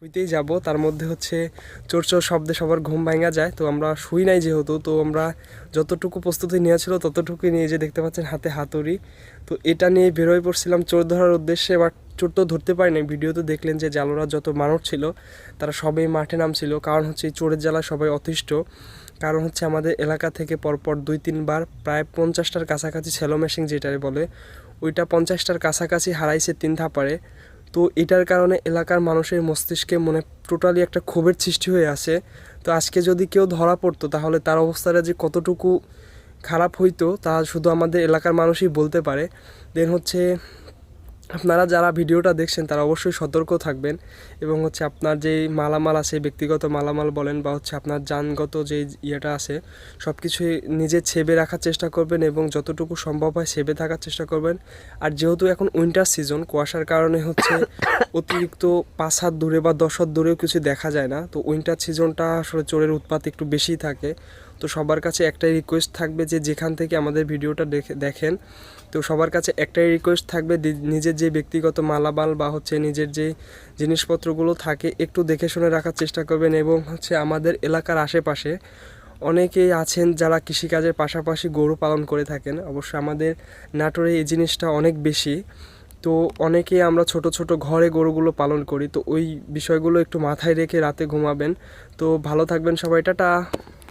শুইতেই যাব। তার মধ্যে হচ্ছে চোর চোর শব্দে সবার ঘুম ভাঙা যায়, তো আমরা শুই নাই যেহেতু, তো আমরা যতটুকু প্রস্তুতি নিয়েছিল ততটুকুই নিয়ে যে দেখতে পাচ্ছেন হাতে হাতুড়ি। তো এটা নিয়ে বেরোয় পড়ছিলাম চোর ধরার উদ্দেশ্যে, বাট চোর তো ধরতে পারিনি ভিডিওতে দেখলেন যে জালোরা যত মানুষ ছিল, তারা সবাই মাঠে নামছিল। কারণ হচ্ছে চোরের জ্বালা সবাই অতিষ্ঠ। কারণ হচ্ছে আমাদের এলাকা থেকে পরপর দুই, তিনবার প্রায় পঞ্চাশটার কাছাকাছি সেলো মেশিন যেটারে বলে, ওইটা পঞ্চাশটার কাছাকাছি হারাইছে তিন ধাপারে তো এটার কারণে এলাকার মানুষের মস্তিষ্কে মনে টোটালি একটা ক্ষোভের সৃষ্টি হয়ে আছে তো আজকে যদি কেউ ধরা পড়তো, তাহলে তার অবস্থাটা যে কতটুকু খারাপ হইতো, তা শুধু আমাদের এলাকার মানুষই বলতে পারে। দেন হচ্ছে আপনারা যারা ভিডিওটা দেখছেন তারা অবশ্যই সতর্ক থাকবেন এবং হচ্ছে আপনার যে মালামাল আছে ব্যক্তিগত মালামাল বলেন বা হচ্ছে আপনার যানগত যে ইয়েটা আছে সব কিছুই নিজে ছেবে রাখার চেষ্টা করবেন এবং যতটুকু সম্ভব হয় সেবে থাকার চেষ্টা করবেন। আর যেহেতু এখন উইন্টার সিজন কুয়াশার কারণে হচ্ছে অতিরিক্ত পাঁচ হাত দূরে বা দশ হাত দূরেও কিছু দেখা যায় না। তো উইন্টার সিজনটা আসলে চোরের উৎপাত একটু বেশি থাকে। তো সবার কাছে একটাই রিকোয়েস্ট থাকবে যে যেখান থেকে আমাদের ভিডিওটা দেখে দেখেন তো সবার কাছে একটাই রিকোয়েস্ট থাকবে নিজের যে ব্যক্তিগত মালামাল বা হচ্ছে নিজের যে জিনিসপত্রগুলো থাকে, একটু দেখে শুনে রাখার চেষ্টা করবেন এবং হচ্ছে আমাদের এলাকার আশেপাশে অনেকেই আছেন যারা কৃষিকাজের পাশাপাশি গরু পালন করে থাকেন। অবশ্য আমাদের নাটোরে এই জিনিসটা অনেক বেশি। তো অনেকেই আমরা ছোট ছোট ঘরে গরুগুলো পালন করি। তো ওই বিষয়গুলো একটু মাথায় রেখে রাতে ঘুমাবেন। তো ভালো থাকবেন সবাই, টাটা!